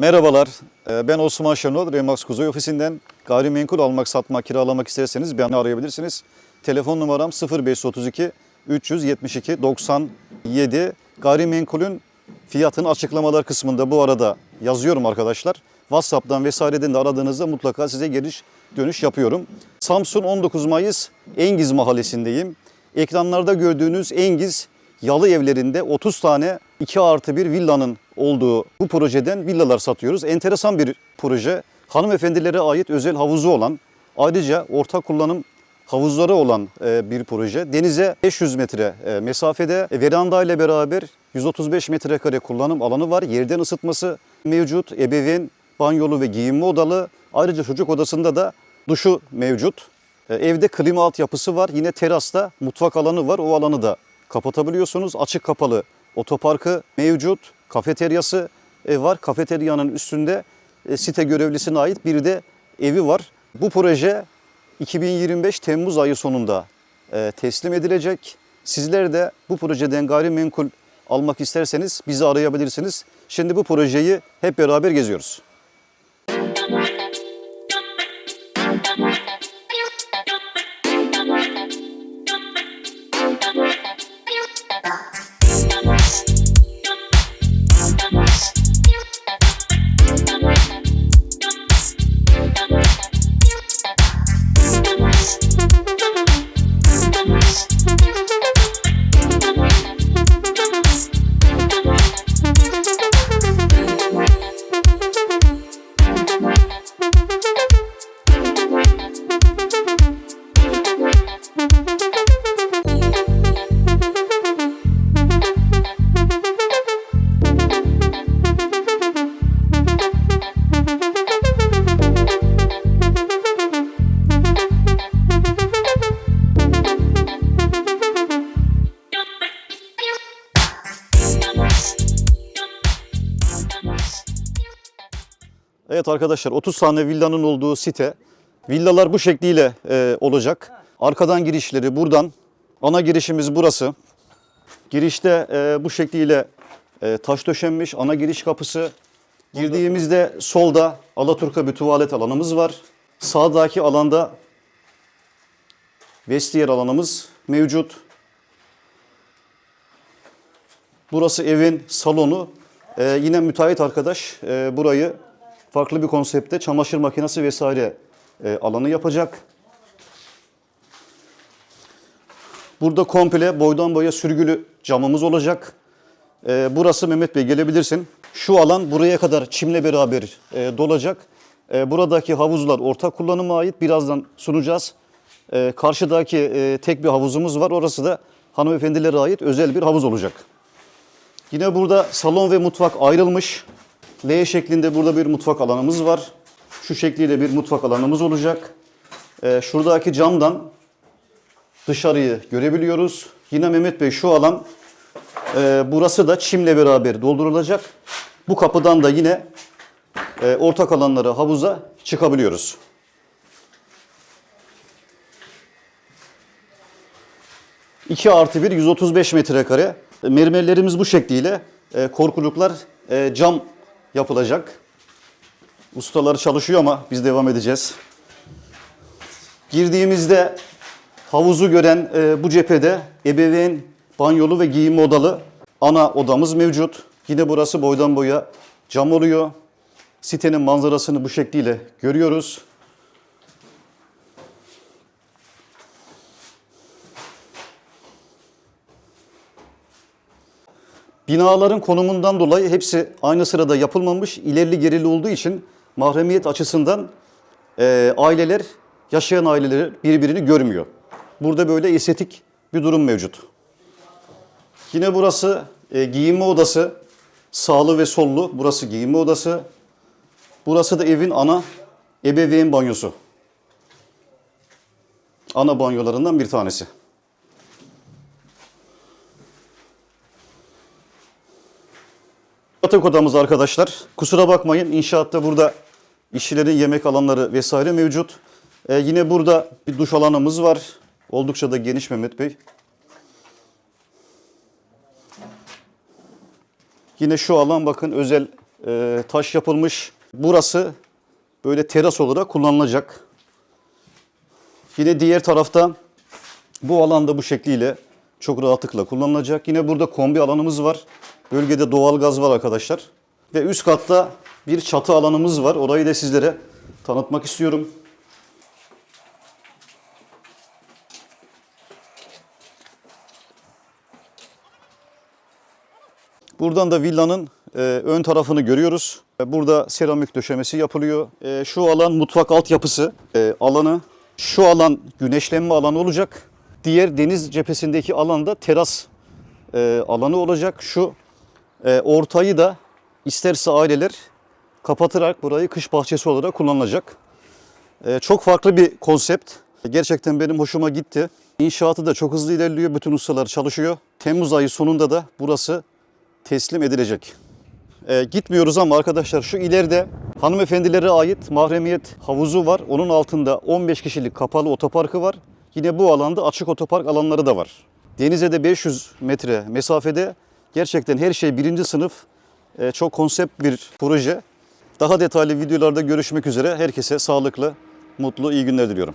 Merhabalar, Ee, ben Osman Şenol, Remax Kuzey Ofisi'nden gayrimenkul almak, satmak, kiralamak isterseniz beni arayabilirsiniz. Telefon numaram 0532 372 97. Gayrimenkulün fiyatını açıklamalar kısmında bu arada yazıyorum arkadaşlar. WhatsApp'tan vesaireden de aradığınızda mutlaka size geliş dönüş yapıyorum. Samsun 19 Mayıs Engiz Mahallesi'ndeyim. Ekranlarda gördüğünüz Engiz yalı evlerinde 30 tane 2 artı 1 villanın olduğu bu projeden villalar satıyoruz. Enteresan bir proje. Hanımefendilere ait özel havuzu olan, ayrıca ortak kullanım havuzları olan e, bir proje. Denize 500 metre e, mesafede e, veranda ile beraber 135 metrekare kullanım alanı var. Yerden ısıtması mevcut. Ebeveyn banyolu ve giyinme odalı. Ayrıca çocuk odasında da duşu mevcut. Evde klima altyapısı var. Yine terasta mutfak alanı var. O alanı da kapatabiliyorsunuz. Açık kapalı otoparkı mevcut. Kafeteryası var. Kafeteryanın üstünde e, site görevlisine ait bir de evi var. Bu proje 2025 Temmuz ayı sonunda e, teslim edilecek. Sizler de bu projeden gayrimenkul almak isterseniz bizi arayabilirsiniz. Şimdi bu projeyi hep beraber geziyoruz. Evet arkadaşlar 30 tane villanın olduğu site. Villalar bu şekliyle e, olacak. Arkadan girişleri buradan. Ana girişimiz burası. Girişte e, bu şekliyle e, taş döşenmiş ana giriş kapısı. Girdiğimizde solda Alaturka bir tuvalet alanımız var. Sağdaki alanda vestiyer alanımız mevcut. Burası evin salonu. Ee, yine müteahhit arkadaş e, burayı farklı bir konsepte çamaşır makinesi vesaire e, alanı yapacak. Burada komple boydan boya sürgülü camımız olacak. Ee, burası Mehmet Bey gelebilirsin. Şu alan buraya kadar çimle beraber e, dolacak. E, buradaki havuzlar ortak kullanıma ait. Birazdan sunacağız. E, karşıdaki e, tek bir havuzumuz var. Orası da hanımefendilere ait özel bir havuz olacak. Yine burada salon ve mutfak ayrılmış. L şeklinde burada bir mutfak alanımız var. Şu şekliyle bir mutfak alanımız olacak. Ee, şuradaki camdan dışarıyı görebiliyoruz. Yine Mehmet Bey şu alan e, burası da çimle beraber doldurulacak. Bu kapıdan da yine e, ortak alanlara havuza çıkabiliyoruz. İki artı bir 135 metrekare. Mermerlerimiz bu şekliyle. E, korkuluklar e, cam yapılacak. Ustaları çalışıyor ama biz devam edeceğiz. Girdiğimizde havuzu gören e, bu cephede ebeveyn banyolu ve giyinme odalı ana odamız mevcut. Yine burası boydan boya cam oluyor. Sitenin manzarasını bu şekliyle görüyoruz. Binaların konumundan dolayı hepsi aynı sırada yapılmamış, ilerili gerili olduğu için mahremiyet açısından e, aileler, yaşayan aileler birbirini görmüyor. Burada böyle estetik bir durum mevcut. Yine burası e, giyinme odası, sağlı ve sollu. Burası giyinme odası. Burası da evin ana ebeveyn banyosu. Ana banyolarından bir tanesi. Yatak odamız arkadaşlar. Kusura bakmayın inşaatta burada işçilerin yemek alanları vesaire mevcut. Ee, yine burada bir duş alanımız var. Oldukça da geniş Mehmet Bey. Yine şu alan bakın özel e, taş yapılmış. Burası böyle teras olarak kullanılacak. Yine diğer tarafta bu alanda bu şekliyle çok rahatlıkla kullanılacak. Yine burada kombi alanımız var. Bölgede doğal gaz var arkadaşlar. Ve üst katta bir çatı alanımız var. Orayı da sizlere tanıtmak istiyorum. Buradan da villanın e, ön tarafını görüyoruz. E, Burada seramik döşemesi yapılıyor. E, şu alan mutfak altyapısı e, alanı. Şu alan güneşlenme alanı olacak. Diğer deniz cephesindeki alanda teras e, alanı olacak. Şu e, ortayı da isterse aileler kapatarak burayı kış bahçesi olarak kullanılacak. E, çok farklı bir konsept. Gerçekten benim hoşuma gitti. İnşaatı da çok hızlı ilerliyor. Bütün ustalar çalışıyor. Temmuz ayı sonunda da burası teslim edilecek. E, gitmiyoruz ama arkadaşlar şu ileride hanımefendilere ait mahremiyet havuzu var. Onun altında 15 kişilik kapalı otoparkı var. Yine bu alanda açık otopark alanları da var. Denize de 500 metre mesafede gerçekten her şey birinci sınıf e, çok konsept bir proje. Daha detaylı videolarda görüşmek üzere. Herkese sağlıklı, mutlu, iyi günler diliyorum.